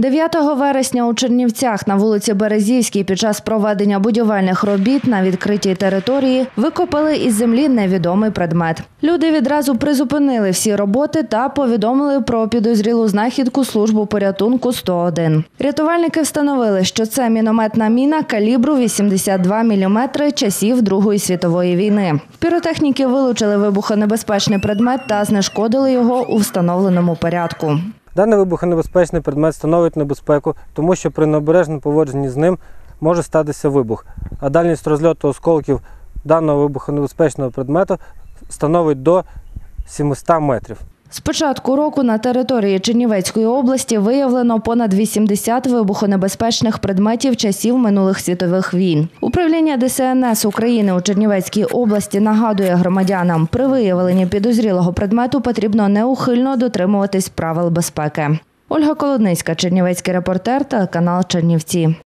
9 вересня у Чернівцях на вулиці Березівській під час проведення будівельних робіт на відкритій території викопали із землі невідомий предмет. Люди відразу призупинили всі роботи та повідомили про підозрілу знахідку службу порятунку 101. Рятувальники встановили, що це мінометна міна калібру 82 мм часів Другої світової війни. Піротехніки вилучили вибухонебезпечний предмет та знешкодили його у встановленому порядку. Даний вибухонебезпечний предмет становить небезпеку, тому що при необережному поводженні з ним може статися вибух, а дальність розльоту осколків даного вибухонебезпечного предмету становить до 700 метрів. З початку року на території Чернівецької області виявлено понад 80 вибухонебезпечних предметів часів минулих світових війн. Управління ДСНС України у Чернівецькій області нагадує громадянам, при виявленні підозрілого предмету потрібно неухильно дотримуватись правил безпеки. Ольга Колодницька, Чернівецький репортер, телеканал Чернівці.